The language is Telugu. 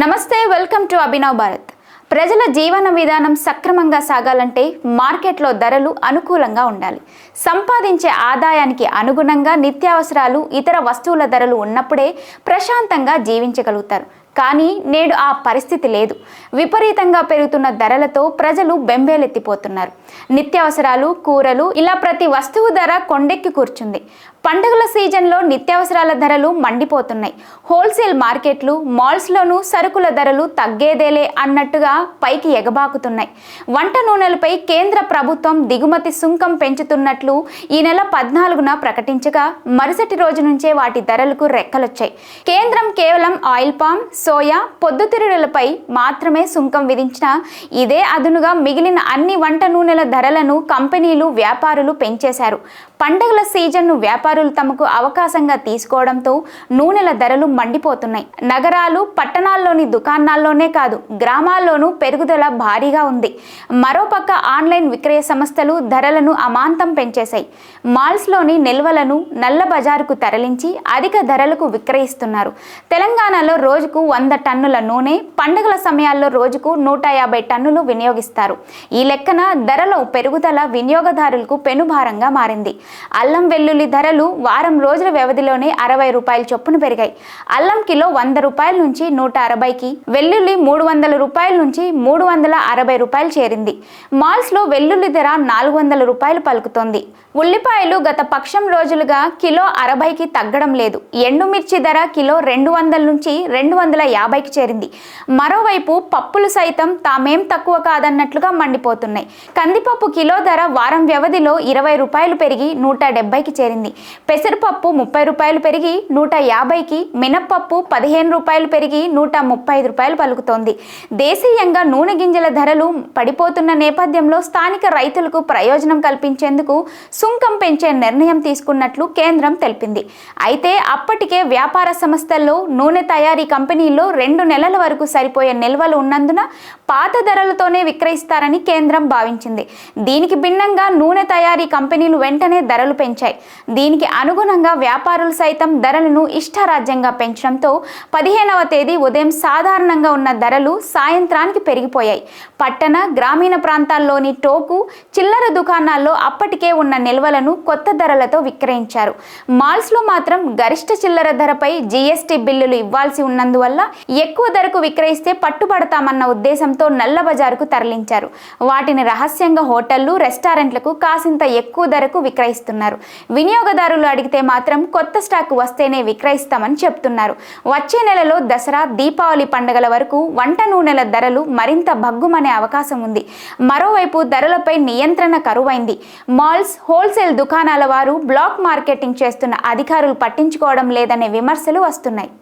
నమస్తే వెల్కమ్ టు అభినవ్ భారత్. ప్రజల జీవన విధానం సక్రమంగా సాగాలంటే మార్కెట్లో ధరలు అనుకూలంగా ఉండాలి. సంపాదించే ఆదాయానికి అనుగుణంగా నిత్యావసరాలు ఇతర వస్తువుల ధరలు ఉన్నప్పుడే ప్రశాంతంగా జీవించగలుగుతారు. కానీ నేడు ఆ పరిస్థితి లేదు. విపరీతంగా పెరుగుతున్న ధరలతో ప్రజలు బెంబేలెత్తిపోతున్నారు. నిత్యావసరాలు కూరలు ఇలా ప్రతి వస్తువు ధర కొండెక్కి కూర్చుంది. పండుగల సీజన్లో నిత్యావసరాల ధరలు మండిపోతున్నాయి. హోల్సేల్ మార్కెట్లు మాల్స్లోనూ సరుకుల ధరలు తగ్గేదేలే అన్నట్టుగా పైకి ఎగబాకుతున్నాయి. వంట నూనెలపై కేంద్ర ప్రభుత్వం దిగుమతి సుంకం పెంచుతున్నట్లు ఈ నెల పద్నాలుగున ప్రకటించగా మరుసటి రోజు నుంచే వాటి ధరలకు రెక్కలొచ్చాయి. కేంద్రం కేవలం ఆయిల్ పామ్ సోయా పొద్దుతిరుగుడులపై మాత్రమే సుంకం విధించిన ఇదే అదునుగా మిగిలిన అన్ని వంట నూనెల ధరలను కంపెనీలు వ్యాపారులు పెంచేశారు. పండగల సీజన్ను వ్యాపారులు తమకు అవకాశంగా తీసుకోవడంతో నూనెల ధరలు మండిపోతున్నాయి. నగరాలు పట్టణాల్లోని దుకాణాల్లోనే కాదు గ్రామాల్లోనూ పెరుగుదల భారీగా ఉంది. మరోపక్క ఆన్లైన్ విక్రయ సంస్థలు ధరలను అమాంతం పెంచేశాయి. మాల్స్లోని నిల్వలను నల్ల బజారుకు తరలించి అధిక ధరలకు విక్రయిస్తున్నారు. తెలంగాణలో రోజుకు వంద టన్నుల నూనె పండుగల సమయాల్లో రోజుకు నూట యాభై టన్నులు వినియోగిస్తారు. ఈ లెక్కన ధరలో పెరుగుదల వినియోగదారులకు పెనుభారంగా మారింది. అల్లం వెల్లుల్లి ధరలు వారం రోజుల వ్యవధిలోనే అరవై రూపాయల చొప్పున పెరిగాయి. అల్లం కిలో వంద రూపాయల నుంచి నూట అరవైకి వెల్లుల్లి మూడు వందల రూపాయల నుంచి మూడు వందల అరవై రూపాయలు చేరింది. మాల్స్లో వెల్లుల్లి ధర నాలుగు వందల రూపాయలు పలుకుతోంది. ఉల్లిపాయలు గత పక్షం రోజులుగా కిలో అరవైకి తగ్గడం లేదు. ఎండుమిర్చి ధర కిలో రెండు వందల నుంచి రెండు వందల యాభైకి చేరింది. మరోవైపు పప్పులు సైతం తామేం తక్కువ కాదన్నట్లుగా మండిపోతున్నాయి. కందిపప్పు కిలో ధర వారం వ్యవధిలో ఇరవై రూపాయలు పెరిగి నూట డెబ్బైకి చేరింది. పెసరపప్పు ముప్పై రూపాయలు పెరిగి నూట యాభైకి మినప్పప్పు పదిహేను రూపాయలు పెరిగి నూట ముప్పై ఐదు రూపాయలు పలుకుతోంది. దేశీయంగా నూనె గింజల ధరలు పడిపోతున్న నేపథ్యంలో స్థానిక రైతులకు ప్రయోజనం కల్పించేందుకు సుంకం పెంచే నిర్ణయం తీసుకున్నట్లు కేంద్రం తెలిపింది. అయితే అప్పటికే వ్యాపార సంస్థల్లో నూనె తయారీ కంపెనీ కంపెనీల్లో రెండు నెలల వరకు సరిపోయే నిల్వలు ఉన్నందున పాత ధరలతోనే విక్రయిస్తారని కేంద్రం భావించింది. దీనికి భిన్నంగా నూనె తయారీ కంపెనీలు వెంటనే ధరలు పెంచాయి. దీనికి అనుగుణంగా వ్యాపారులు సైతం ధరలను ఇష్టారాజ్యంగా పెంచడంతో పదిహేనవ తేదీ ఉదయం సాధారణంగా ఉన్న ధరలు సాయంత్రానికి పెరిగిపోయాయి. పట్టణ గ్రామీణ ప్రాంతాల్లోని టోకు చిల్లర దుకాణాల్లో అప్పటికే ఉన్న నిల్వలను కొత్త ధరలతో విక్రయించారు. మాల్స్లో మాత్రం గరిష్ట చిల్లర ధరపై జీఎస్టీ బిల్లులు ఇవ్వాల్సి ఉన్నందువల్ల ఎక్కువ ధరకు విక్రయిస్తే పట్టుబడతామన్న ఉద్దేశంతో నల్ల బజారుకు తరలించారు. వాటిని రహస్యంగా హోటళ్ళు రెస్టారెంట్లకు కాసింత ఎక్కువ ధరకు విక్రయిస్తున్నారు. వినియోగదారులు అడిగితే మాత్రం కొత్త స్టాక్ వస్తేనే విక్రయిస్తామని చెప్తున్నారు. వచ్చే నెలలో దసరా దీపావళి పండుగల వరకు వంట నూనెల ధరలు మరింత భగ్గుమనే అవకాశం ఉంది. మరోవైపు ధరలపై నియంత్రణ కరువైంది. మాల్స్ హోల్సేల్ దుకాణాల వారు బ్లాక్ మార్కెటింగ్ చేస్తున్న అధికారులు పట్టించుకోవడం లేదనే విమర్శలు వస్తున్నాయి.